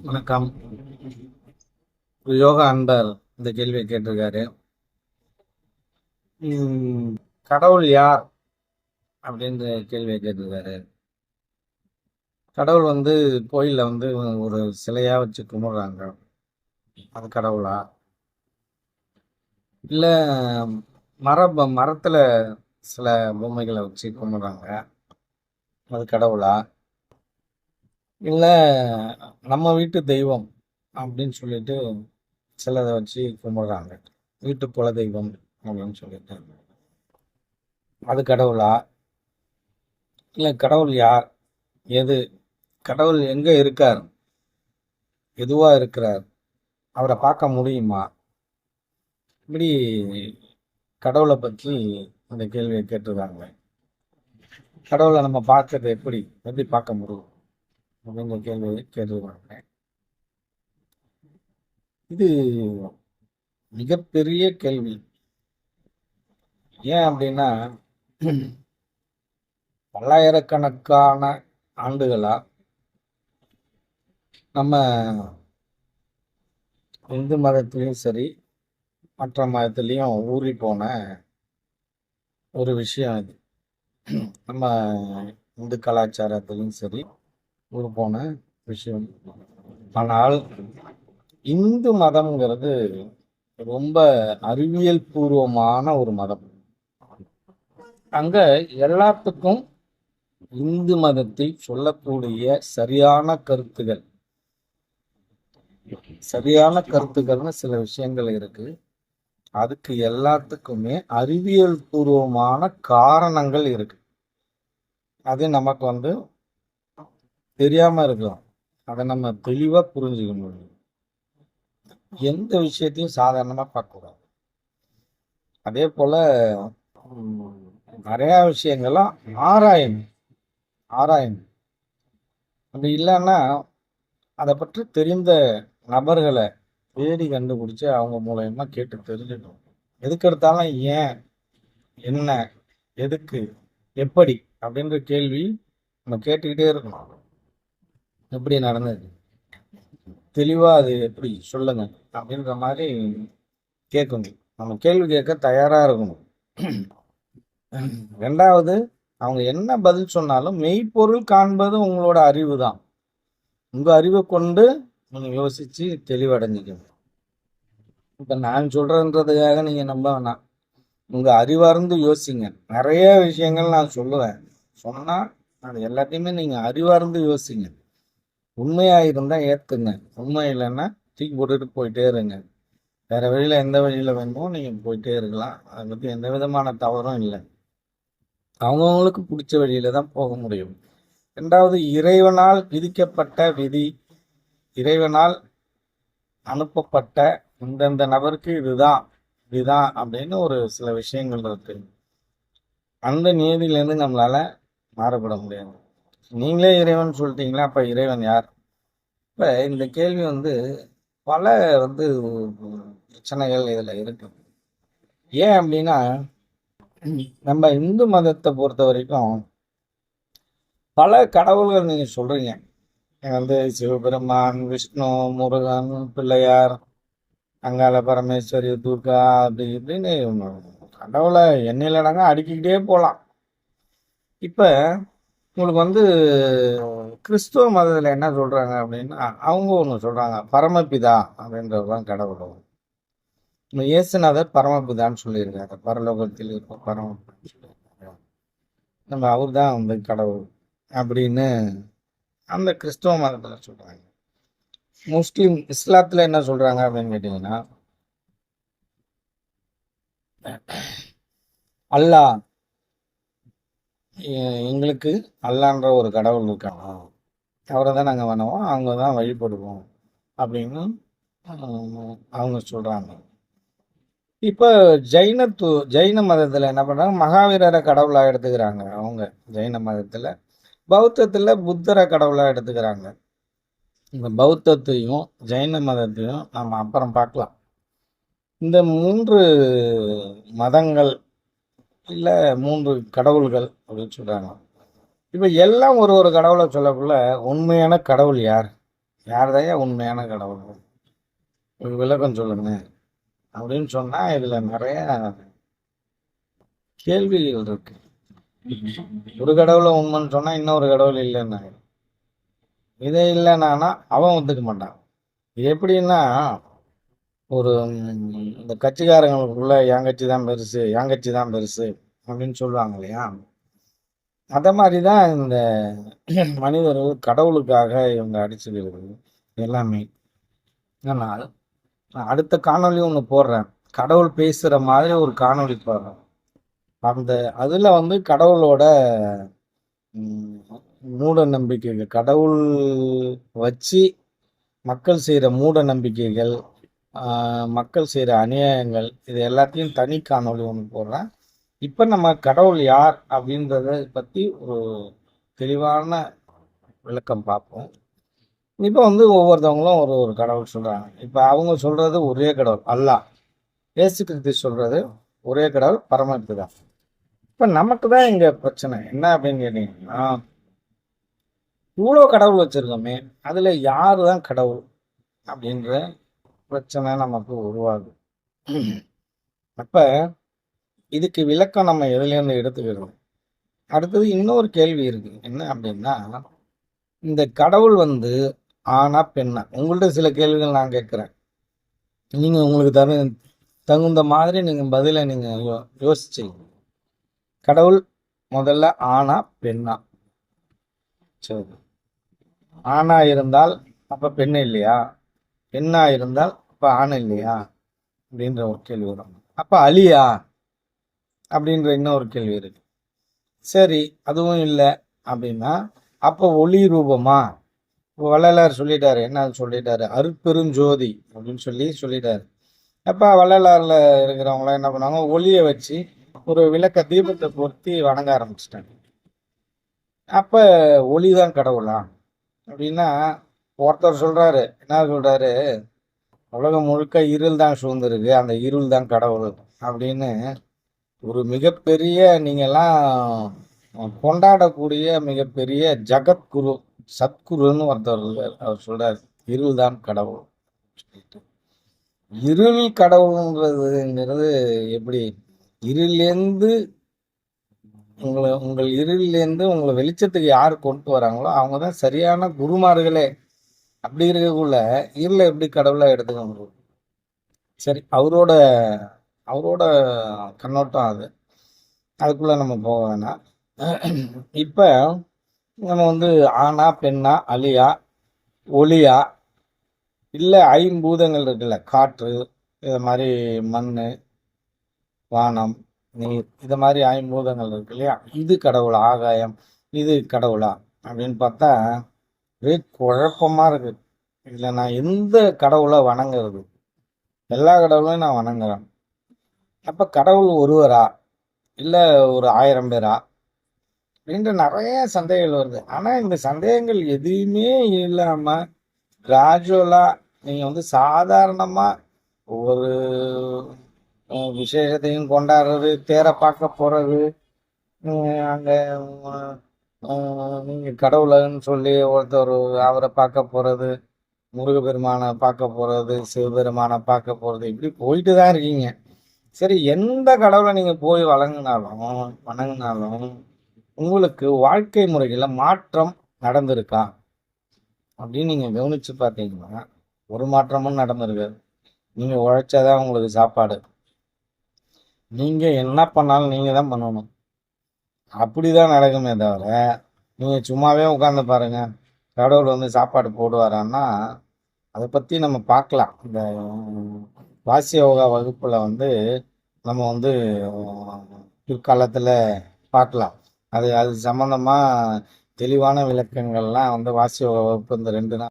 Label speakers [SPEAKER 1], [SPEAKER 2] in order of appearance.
[SPEAKER 1] வணக்கம். யோகா அன்பர் இந்த கேள்வியை கேட்டிருக்காரு. உம், கடவுள் யார்? அப்படின்ற கேள்வியை கேட்டிருக்காரு. கடவுள் வந்து கோயிலில் வந்து ஒரு சிலையா வச்சு கும்பிடுறாங்க. அது கடவுளா? இல்லை மர மரத்தில் சில பொம்மைகளை வச்சு கும்பிடுறாங்க. அது கடவுளா? இல்லை நம்ம வீட்டு தெய்வம் அப்படின்னு சொல்லிட்டு சிலதை வச்சு கும்பிடுறாங்க. வீட்டு குல தெய்வம் அப்படின்னு சொல்லிட்டு. அது கடவுளா? இல்லை கடவுள் யார்? எது? கடவுள் எங்கே இருக்கார்? எதுவாக இருக்கிறார்? அவரை பார்க்க முடியுமா? இப்படி கடவுளை பற்றி அந்த கேள்வியை கேட்டிருக்காங்க. கடவுளை நம்ம பார்க்கறது எப்படி? எப்படி பார்க்க முடியும்? அப்படின்ற கேள்வியை கேட்டிருக்காங்க. இது மிகப்பெரிய கேள்வி. ஏன் அப்படின்னா பல்லாயிரக்கணக்கான ஆண்டுகளா நம்ம இந்து மதத்துலேயும் சரி மற்ற மதத்துலேயும் ஊறி போன ஒரு விஷயம் இது நம்ம இந்து கலாச்சாரத்திலையும் சரி போன விஷயம். ஆனால் இந்து மதம்ங்கிறது ரொம்ப அறிவியல் பூர்வமான ஒரு மதம். அங்க எல்லாத்துக்கும் இந்து மதத்தை சொல்லக்கூடிய சரியான கருத்துகள் சரியான கருத்துக்கள்னு சில விஷயங்கள் இருக்கு. அதுக்கு எல்லாத்துக்குமே அறிவியல் பூர்வமான காரணங்கள் இருக்கு. அது நமக்கு வந்து தெரியாம இருக்கலாம். அதை நம்ம தெளிவா புரிஞ்சுக்க முடியும். எந்த விஷயத்தையும் சாதாரணமா பார்க்கக்கூடாது அதே போல உம், நிறைய விஷயங்கள்லாம் ஆராயணும். ஆராயணும். அப்படி இல்லைன்னா அதை பற்றி தெரிந்த நபர்களை தேடி கண்டுபிடிச்சி அவங்க மூலயமா கேட்டு தெரிஞ்சுக்கணும். எதுக்கு எடுத்தாலும் ஏன் என்ன எதுக்கு எப்படி அப்படின்ற கேள்வி நம்ம கேட்டுக்கிட்டே இருக்கணும். எப்படி நடந்தது? தெளிவாக அது எப்படி சொல்லுங்க. அப்படின்ற மாதிரி கேட்கணும் நம்ம கேள்வி கேட்க தயாராக இருக்கணும். ரெண்டாவது அவங்க என்ன பதில் சொன்னாலும் மெய்ப்பொருள் காண்பது உங்களோட அறிவு தான் உங்கள் அறிவை கொண்டு நீங்கள் யோசித்து தெளிவடைஞ்சிக்கணும். இப்போ நான் சொல்கிறேன்றதுக்காக நீங்கள் நம்ப வேணாம். உங்கள் அறிவார்ந்து யோசிங்க. நிறைய விஷயங்கள் நான் சொல்லுவேன். சொன்னால் அது எல்லாத்தையுமே நீங்கள் அறிவார்ந்து யோசிங்க. உண்மையாக இருந்தால் ஏற்றுங்க உண்மை இல்லைன்னா தூக்கி போட்டுட்டு போயிட்டே இருங்க. வேறு வழியில் எந்த வழியில் வேணுமோ நீங்கள் போயிட்டே இருக்கலாம். அதை பற்றி எந்த விதமான தவறும் இல்லை. அவங்கவுங்களுக்கு பிடிச்ச வழியில் தான் போக முடியும். ரெண்டாவது இறைவனால் விதிக்கப்பட்ட விதி இறைவனால் அனுப்பப்பட்ட இந்தந்த நபருக்கு இதுதான் இதுதான் அப்படின்னு ஒரு சில விஷயங்கள் இருக்கு. அந்த நீதியிலேருந்து நம்மளால் மாறுபட முடியாது. நீங்களே இறைவன் சொல்லிட்டீங்களா? அப்ப இறைவன் யார்? இப்ப இந்த கேள்வி வந்து பல வந்து பிரச்சனைகள் இதுல இருக்கு. ஏன் அப்படின்னா நம்ம இந்து மதத்தை பொறுத்த வரைக்கும் பல கடவுள்கள் நீங்க சொல்றீங்க. வந்து சிவபெருமான் விஷ்ணு முருகன் பிள்ளையார் அங்காள பரமேஸ்வரி துர்கா அப்படி இப்படின்னு கடவுளை எண்ணிலடங்க அடுக்கிக்கிட்டே போகலாம் இப்போ உங்களுக்கு வந்து கிறிஸ்துவ மதத்தில் என்ன சொல்கிறாங்க அப்படின்னா அவங்க ஒன்று சொல்கிறாங்க பரமபிதா அப்படின்றதுதான் கடவுள். நம்ம இயேசுநாதர் பரமபிதான்னு சொல்லியிருக்காரு. பரலோகத்தில் இருக்க பரமபிதான்னு சொல்லியிருக்காரு. நம்ம அவர் தான் வந்து கடவுள் அப்படின்னு அந்த கிறிஸ்துவ மதத்தில் சொல்கிறாங்க முஸ்லீம் இஸ்லாத்தில் என்ன சொல்கிறாங்க அப்படின்னு கேட்டிங்கன்னா அல்லாஹ் எங்களுக்கு அல்லான்ற ஒரு கடவுள் இருக்காங்க. அவரை தான் நாங்கள் வணவோம் அவங்க தான் வழிபடுவோம் அப்படின்னு அவங்க சொல்கிறாங்க இப்போ ஜைனத்து ஜைன மதத்தில் என்ன பண்ணுறாங்க மகாவீரரை கடவுளாக எடுத்துக்கிறாங்க அவங்க. ஜைன மதத்தில் பௌத்தத்தில் புத்தரை கடவுளாக எடுத்துக்கிறாங்க. இந்த பௌத்தத்தையும் ஜைன மதத்தையும் நம்ம அப்புறம் பார்க்கலாம். இந்த மூன்று மதங்கள் இல்லை மூன்று கடவுள்கள் அப்படின்னு சொல்கிறாங்க இப்போ எல்லாம் ஒரு ஒரு கடவுளை சொல்லக்குள்ள உண்மையான கடவுள் யார்? யார்தான் உண்மையான கடவுள்? ஒரு விளக்கம் சொல்லுங்க. அப்படின்னு சொன்னா இதுல நிறைய கேள்விகள் இருக்கு. ஒரு கடவுளை உண்மைன்னு சொன்னா இன்னொரு கடவுள் இல்லைன்னா. இதே இல்லைன்னா அவன் ஒத்துக்க மாட்டான். எப்படின்னா ஒரு இந்த கட்சிக்காரங்களுக்குள்ள என் கட்சி தான் பெருசு என் கட்சி தான் பெருசு அப்படின்னு சொல்லுவாங்க இல்லையா? அத மாதிரி தான் இந்த மனிதர்கள் கடவுளுக்காக இவங்க அடிச்சுக்கிறது எல்லாமே. ஆனால் நான் அடுத்த காணொளி ஒன்று போடுறேன். கடவுள் பேசுகிற மாதிரி ஒரு காணொளி போடுறேன். அந்த அதில் வந்து கடவுளோட மூட நம்பிக்கைகள் கடவுள் வச்சு மக்கள் செய்கிற மூட நம்பிக்கைகள் மக்கள் செய்கிற அநியாயங்கள் இது எல்லாத்தையும் தனி காணொலி ஒன்று போடுறேன். இப்போ நம்ம கடவுள் யார் அப்படின்றத பற்றி ஒரு தெளிவான விளக்கம் பார்ப்போம். இப்போ வந்து ஒவ்வொருத்தவங்களும் ஒரு ஒரு கடவுள் சொல்கிறாங்க இப்போ அவங்க சொல்கிறது ஒரே கடவுள் அல்லாஹ் ஏசு கிருத்தி சொல்கிறது ஒரே கடவுள் பரமத்து தான் இப்போ நமக்கு தான் இங்கே பிரச்சனை. என்ன அப்படின்னு கேட்டிங்கன்னா இவ்வளோ கடவுள் வச்சுருக்கோமே அதில் யார் தான் கடவுள் அப்படின்ற பிரச்சனை நமக்கு உருவாகுது. அப்போ இதுக்கு விளக்கம் நம்ம எதுலேருந்து எடுத்துக்கிறோம்? அடுத்தது இன்னொரு கேள்வி இருக்கு. என்ன அப்படின்னா இந்த கடவுள் வந்து ஆனா பெண்ணா? உங்கள்கிட்ட சில கேள்விகள் நான் கேட்குறேன். நீங்கள் உங்களுக்கு தரு தகுந்த மாதிரி நீங்கள் பதிலை நீங்கள் யோ யோசிச்சிங்க கடவுள் முதல்ல ஆனா பெண்ணா? சரி. ஆணா இருந்தால் அப்போ பெண் இல்லையா? பெண்ணா இருந்தால் அப்போ ஆண் இல்லையா? அப்படின்ற ஒரு கேள்வி வரும். அப்ப அலியா அப்படின்ற இன்னொரு கேள்வி இருக்கு. சரி அதுவும் இல்லை. அப்படின்னா அப்போ ஒளி ரூபமா? இப்போ வள்ளலார் சொல்லிட்டாரு. என்ன சொல்லிட்டாரு? அருட்பெருஞ்சோதி அப்படின்னு சொல்லி சொல்லிட்டாரு. அப்போ வள்ளலாரில் இருக்கிறவங்களாம் என்ன பண்ணாங்க ஒளியை வச்சு ஒரு விளக்க தீபத்தை பொருத்தி வணங்க ஆரம்பிச்சிட்டாங்க. அப்போ ஒளி தான் கடவுளா? அப்படின்னா ஒருத்தர் சொல்றாரு. என்ன சொல்றாரு? உலகம் முழுக்க இருள் தான் சூழ்ந்திருக்கு அந்த இருள் தான் கடவுள் அப்படின்னு ஒரு மிகப்பெரிய நீங்கள்லாம் கொண்டாடக்கூடிய மிகப்பெரிய ஜகத்குரு சத்குருன்னு ஒருத்தர் அவர் சொல்றார் இருள் தான் கடவுள் சொல்லிட்டு. இருள் கடவுள்ன்றதுங்கிறது எப்படி இருளிலேருந்து உங்களை உங்கள் இருளிலேருந்து உங்களை வெளிச்சத்துக்கு யார் கொண்டு வராங்களோ அவங்க தான் சரியான குருமார்களே அப்படி இருக்கக்குள்ள இருளை எப்படி கடவுளாக எடுத்துக்க முடியும் சரி அவரோட அவரோட கண்ணோட்டம் அது. அதுக்குள்ள நம்ம போக வேணாம். இப்போ நம்ம வந்து ஆணா பெண்ணா அலியா ஒளியா இல்லை ஐம்பூதங்கள் இருக்குல்ல காற்று இது மாதிரி மண் வானம் நீர் இது மாதிரி ஐம்பூதங்கள் இருக்கு இல்லையா? இது கடவுளா ஆகாயம் இது கடவுளா அப்படின்னு பார்த்தா ஒரே குழப்பமா இருக்கு. இதில் நான் எந்த கடவுளை வணங்குறது? எல்லா கடவுளையும் நான் வணங்குறேன். அப்ப கடவுள் ஒருவரா? இல்ல ஒரு ஆயிரம் பேரா? அப்படின்ற நிறைய சந்தேகங்கள் வருது. ஆனா இந்த சந்தேகங்கள் எதுவுமே இல்லாம கிராஜுவலா நீங்க வந்து சாதாரணமா ஒரு விசேஷத்தையும் கொண்டாடுறது தேரை பார்க்க போறது அங்கே அங்க நீங்கள் கடவுளன்னு கடவுளைன்னு சொல்லி ஒருத்தர் அவரை பார்க்க போகிறது முருகப்பெருமானை பார்க்க போகிறது சிவபெருமானை பார்க்க போகிறது இப்படி போயிட்டு தான் இருக்கீங்க. சரி எந்த கடவுளை நீங்கள் போய் வழங்கினாலும் வணங்கினாலும் உங்களுக்கு வாழ்க்கை முறையில் மாற்றம் நடந்திருக்கா? அப்படின்னு நீங்கள் கவனிச்சு பார்த்தீங்கன்னா ஒரு மாற்றமும் நடந்திருக்காது. நீங்கள் உழைச்சாதான் உங்களுக்கு சாப்பாடு. நீங்கள் என்ன பண்ணாலும் நீங்கள் தான் பண்ணணும். அப்படிதான் நடக்குமே தவிர நீங்க சும்மாவே உட்காந்து பாருங்க. கடவுள் வந்து சாப்பாடு போடுவாரான்னா அதை பத்தி நம்ம பார்க்கலாம். இந்த வாசி யோகா வகுப்புல வந்து நம்ம வந்து பிற்காலத்தில் பிற்காலத்துல பார்க்கலாம். அது அது சம்பந்தமா தெளிவான விளக்கங்கள்லாம் வந்து வாசி யோகா வகுப்பு இந்த ரெண்டு நாள்